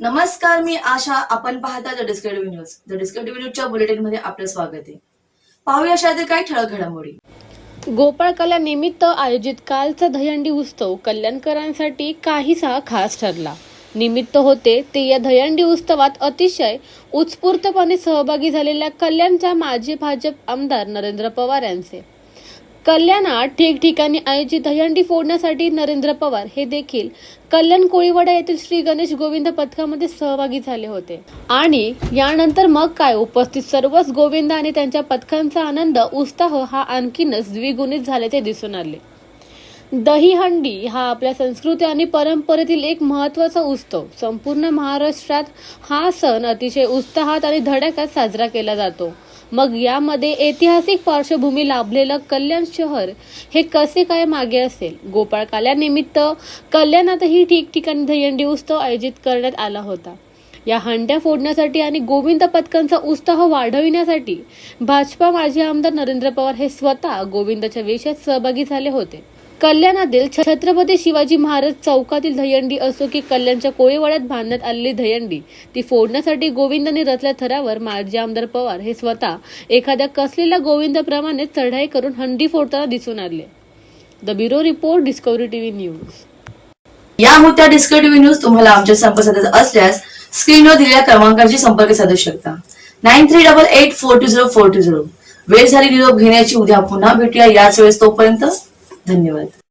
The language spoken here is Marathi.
नमस्कार मी आशा. आपण पाहता the distinctive news the distinctive न्यूजच्या बुलेटिनमध्ये आपलं स्वागत आहे. पाहूया अशातील काही ठळक घडामोडी. गोपाळ कला निमित्त आयोजित कालचा दहीहंडी उत्सव कल्याणकरांसाठी काहीसा खास ठरला. निमित्त होते ते या दहीहंडी उत्सवात अतिशय उत्स्फूर्तपणे सहभागी झालेल्या कल्याणच्या माजी भाजप आमदार नरेंद्र पवार यांचे. कल्याणात ठिकठिकाणी आयोजित दहीहंडी फोडण्यासाठी नरेंद्र पवार हे देखील कल्याण कोळीवाडा येथील श्री गणेश गोविंद पथकामध्ये सहभागी झाले होते. आणि यानंतर मग काय उपस्थित सर्वच गोविंद आणि त्यांच्या पथकांचा आनंद उत्साह हा आणखीनच द्विगुणित झाल्याचे दिसून आले. दहीहंडी हा आपल्या संस्कृती आणि परंपरेतील एक महत्त्वाचा उत्सव. संपूर्ण महाराष्ट्रात हा सण अतिशय उत्साहात आणि धडाक्यात साजरा केला जातो. मग यामध्ये ऐतिहासिक पार्श्वभूमी लाभलेलं कल्याण शहर हे कसे काय मागे असेल? गोपाळ काल्यानिमित्त कल्याणातही ठिकठिकाणी दहीहंडी उत्सव आयोजित करण्यात आला होता. या हंड्या फोडण्यासाठी आणि गोविंद पथकांचा उत्साह वाढविण्यासाठी भाजपा माजी आमदार नरेंद्र पवार हे स्वतः गोविंदाच्या वेशात सहभागी झाले होते. कल्याणातील छत्रपती शिवाजी महाराज चौकातील धयंडी असो की कल्याणच्या कोळीवाड्यात बांधण्यात आलेली धयंडी ती फोडण्यासाठी गोविंदाने रचल्या थरावर माजी आमदार पवार हे स्वतः एखाद्या कसलेल्या गोविंदाप्रमाणे चढाई करून हंडी फोडताना दिसून आले. The bureau report Discovery TV news. या होत्या टीव्ही न्यूज तुम्हाला आमच्या संपर्क साधायचा असल्यास स्क्रीनवर दिलेल्या क्रमांकाची संपर्क साधू शकता. Nine three double eight four two zero four two zero. वेळ झाली निरोप घेण्याची उद्या पुन्हा भेटूया. याच वेळेस तोपर्यंत धन्यवाद